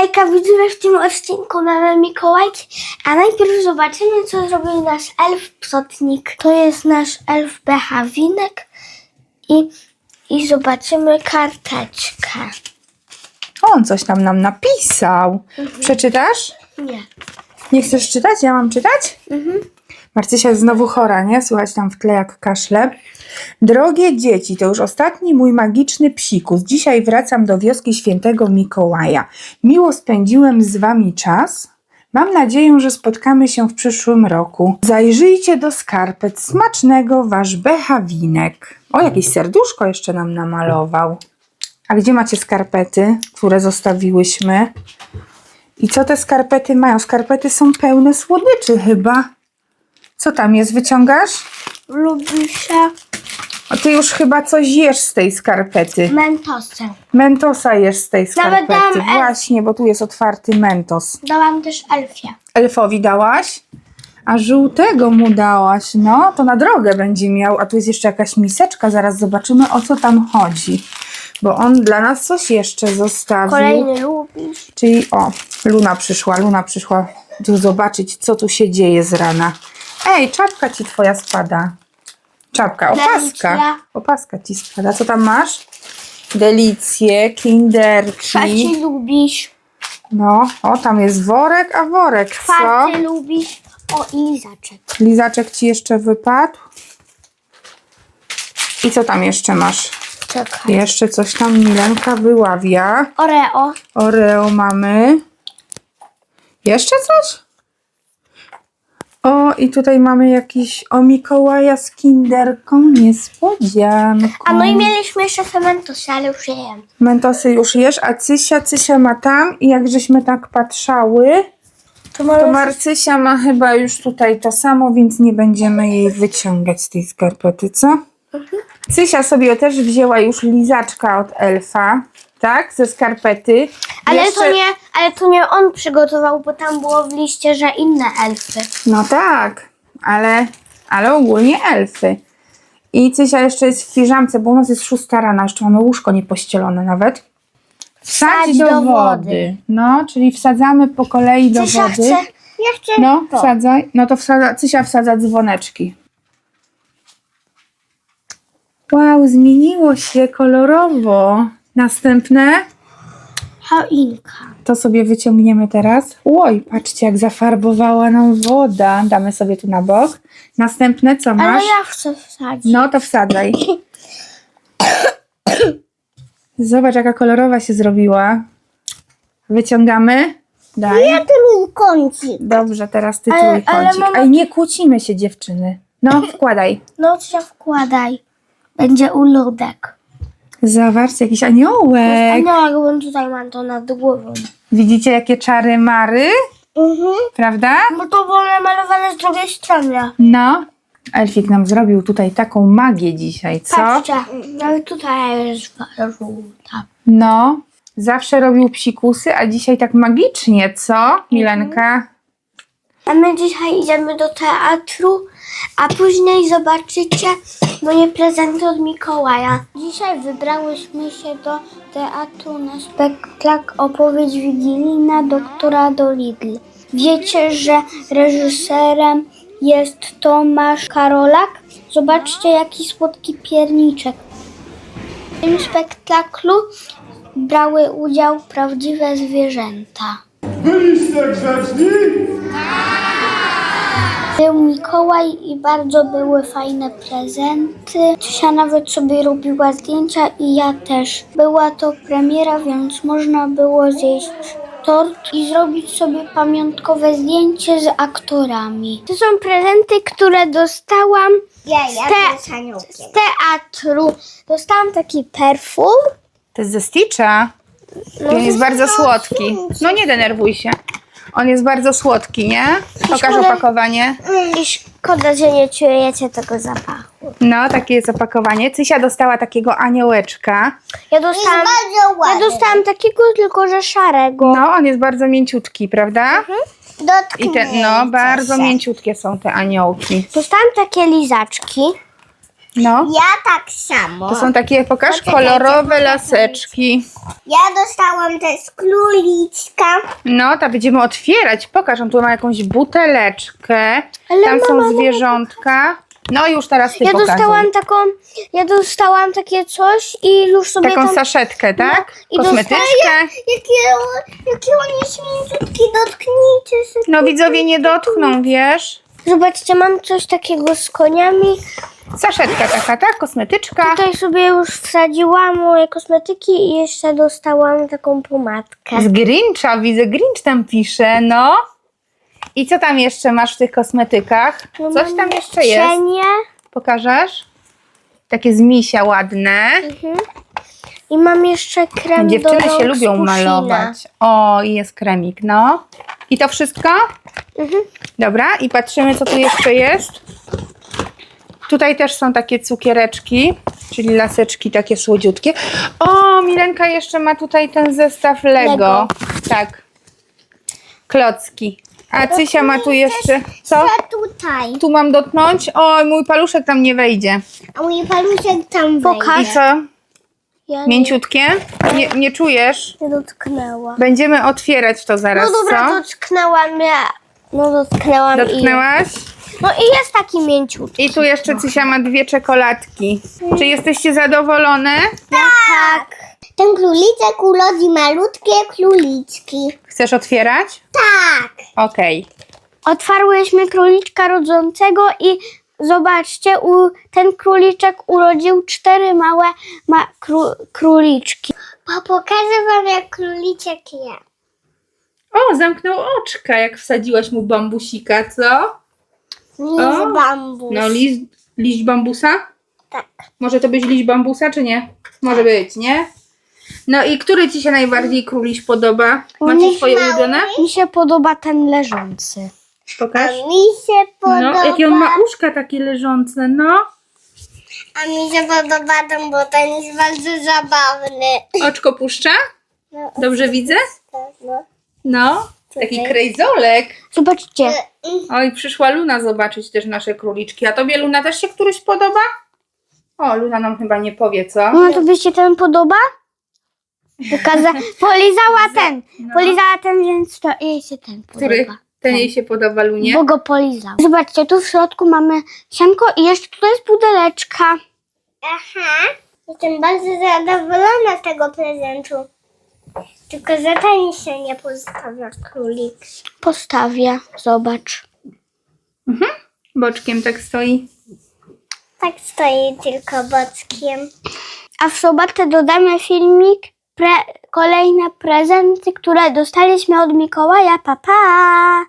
Hejka, widzowie, w tym odcinku mamy Mikołajki, a najpierw zobaczymy, co zrobił nasz elf Psotnik. To jest nasz elf Bechawinek i, i zobaczymy karteczkę. On coś tam nam napisał. Przeczytasz? Nie. Nie chcesz czytać? Ja mam czytać? Mhm. Marcysia jest znowu chora, nie? Słychać tam w tle jak kaszle. Drogie dzieci, to już ostatni mój magiczny psikus. Dzisiaj wracam do wioski świętego Mikołaja. Miło spędziłem z wami czas. Mam nadzieję, że spotkamy się w przyszłym roku. Zajrzyjcie do skarpet. Smacznego wasz bechawinek. O, jakieś serduszko jeszcze nam namalował. A gdzie macie skarpety, które zostawiłyśmy? I co te skarpety mają? Skarpety są pełne słodyczy chyba. Co tam jest? Wyciągasz? Lubi się O, ty już chyba coś jesz z tej skarpety. mentosem. Mentosa jesz z tej Nawet skarpety. elf- Właśnie, bo tu jest otwarty mentos. Dałam też elfie. Elfowi dałaś? A żółtego mu dałaś. No, to na drogę będzie miał. A tu jest jeszcze jakaś miseczka. Zaraz zobaczymy, o co tam chodzi. Bo on dla nas coś jeszcze zostawił. Kolejny lubisz. Czyli o, Luna przyszła, Luna przyszła tu zobaczyć, co tu się dzieje z rana. Ej, czapka ci twoja spada. Czapka, opaska. Delicja. Opaska ci spada. Co tam masz? Delicje, kinderki. Trzeci lubisz. No, o, tam jest worek, a worek, co? Czwarty lubisz. O, i lizaczek. Lizaczek ci jeszcze wypadł. I co tam jeszcze masz? Czekaj. Jeszcze coś tam Milenka wyławia. Oreo. Oreo mamy. Jeszcze coś? O, i tutaj mamy jakiś o Mikołaja z kinderką niespodzianką. A no i mieliśmy jeszcze te mentosy, ale już je jem. Mentosy już jesz, a Cysia, Cysia ma tam i jak żeśmy tak patrzały, To to Marcysia ma chyba już tutaj to samo, więc nie będziemy jej wyciągać z tej skarpety, co? Cysia sobie też wzięła już lizaczka od elfa, tak? Ze skarpety. Ale Jeszcze- to nie, ale to nie on przygotował, bo tam było w liście, że inne elfy. No tak, ale, ale ogólnie elfy. I Cysia jeszcze jest w piżamce, bo u nas jest szósta rana, jeszcze mamy łóżko niepościelone nawet. Wsadź Wsadź do, do wody. wody. No, czyli wsadzamy po kolei do Cysia wody. chce, ja chcę No, to. wsadzaj. No to wsadza, Cysia wsadza dzwoneczki. Wow, zmieniło się kolorowo. Następne Choinka. to sobie wyciągniemy teraz. Oj, patrzcie jak zafarbowała nam woda. Damy sobie tu na bok. Następne co masz? Ale ja chcę wsadzić. No to wsadzaj. Zobacz jaka kolorowa się zrobiła. Wyciągamy. Daj. trójkącik. Dobrze, teraz ty Ale- ale trójkącik. mama- Ej, nie kłócimy się dziewczyny. No, wkładaj. No to się wkładaj. Będzie uludek. Zobacz, jakiś aniołek. Bo tutaj mam to nad głową. Widzicie jakie czary mary? Mhm. Prawda? Bo to było namalowane z drugiej strony. No. Elfik nam zrobił tutaj taką magię dzisiaj, co? Patrzcie, nawet tutaj jest żółta. No. Zawsze robił psikusy, a dzisiaj tak magicznie, co, Milenka? A my dzisiaj idziemy do teatru, a później zobaczycie moje prezenty od Mikołaja. Dzisiaj wybrałyśmy się do teatru na spektakl Opowiedź Wigilijna doktora Dolittle. Wiecie, że reżyserem jest Tomasz Karolak? Zobaczcie, jaki słodki pierniczek. W tym spektaklu brały udział prawdziwe zwierzęta. Byliście grzeczni? Był Mikołaj i bardzo były fajne prezenty. Cisia nawet sobie robiła zdjęcia i ja też. Była to premiera, więc można było zjeść tort i zrobić sobie pamiątkowe zdjęcie z aktorami. To są prezenty, które dostałam z, te- z teatru. Dostałam taki perfum. To jest ze Stitcha. No, On jest bardzo słodki. No nie denerwuj się. On jest bardzo słodki, nie? Pokaż Szkoda- opakowanie. I szkoda, że nie czujecie tego zapachu. No, takie jest opakowanie. Cysia dostała takiego aniołeczka. Ja dostałam, ja dostałam takiego, tylko że szarego. No, on jest bardzo mięciutki, prawda? Dotknę I te, no, bardzo mięciutkie są te aniołki. Dostałam takie lizaczki. No. Ja tak samo. To są takie, pokaż, Poczekajcie, kolorowe poczekajcie. laseczki. Ja dostałam też króliczka. No, to będziemy otwierać. Pokaż, on tu ma jakąś buteleczkę. Ale Tam są mama, zwierzątka. No już teraz ty Ja pokazuj. dostałam taką, ja dostałam takie coś i już sobie Taką tam... saszetkę, tak? i Kosmetyczkę. Jakie, jakie on jest mięciutki, dotknijcie sobie. No widzowie nie dotkną, wiesz? Zobaczcie, mam coś takiego z koniami. Saszetka taka, tak? Kosmetyczka. Tutaj sobie już wsadziłam moje kosmetyki i jeszcze dostałam taką pomadkę. Z Grincha, widzę, Grinch tam pisze, no. I co tam jeszcze masz w tych kosmetykach? No Coś mam tam jeszcze jest. Cienie. Pokażesz? Takie z misia ładne. Mhm. I mam jeszcze krem do Dziewczyny rąk się z lubią malować. O, i jest kremik, no. I to wszystko? Mhm. Dobra, i patrzymy, co tu jeszcze jest. Tutaj też są takie cukiereczki, czyli laseczki takie słodziutkie. O, Milenka jeszcze ma tutaj ten zestaw Lego. Lego. Tak. Klocki. A Cysia ma tu jeszcze. Co? Tutaj. Tu mam dotknąć? Oj, mój paluszek tam nie wejdzie. A mój paluszek tam Pokaż. wejdzie. I co? Ja Mięciutkie? Nie, nie czujesz? nie dotknęłam. Będziemy otwierać to zaraz, No dobra, co? dotknęłam ja. No dotknęłam Dotknęłaś? No i jest taki mięciutki. I tu jeszcze Cysia ma dwie czekoladki. Czy jesteście zadowolone? Tak. Ten króliczek urodzi malutkie króliczki. Chcesz otwierać? Tak. Okej. Otwarłyśmy króliczka rodzącego i zobaczcie, u, ten króliczek urodził cztery małe ma, kró, króliczki. Bo pokażę wam jak króliczek je. O, zamknął oczka, jak wsadziłaś mu bambusika, co? Nie O. z bambus. No, liść, liść bambusa? Tak. Może to być liść bambusa, czy nie? Może być, nie? No i który ci się najbardziej króliś podoba? Macie swoje ulubione? Mi się podoba ten leżący. A Pokaż. mi się podoba. No, jakie on ma uszka takie leżące, no. A mi się podoba ten, bo ten jest bardzo zabawny. Oczko puszcza? No, Dobrze widzę? no. No. Taki krejzolek. Zobaczcie, Oj, przyszła Luna zobaczyć też nasze króliczki. A tobie Luna też się któryś podoba? O, Luna nam chyba nie powie, co? no to by się ten podoba? Pokaza polizała ten, No. polizała ten, więc to jej się ten Który? podoba. Ten jej się podoba, Lunie? Bo go polizał. Zobaczcie, tu w środku mamy sianko i jeszcze tutaj jest pudeleczka. Aha. Jestem bardzo zadowolona z tego prezentu. Tylko że ten się nie postawia królik. Postawię, zobacz. Boczkiem tak stoi. Tak stoi tylko boczkiem. A w sobotę dodamy filmik, pre, kolejne prezenty, które dostaliśmy od Mikołaja. Pa, pa!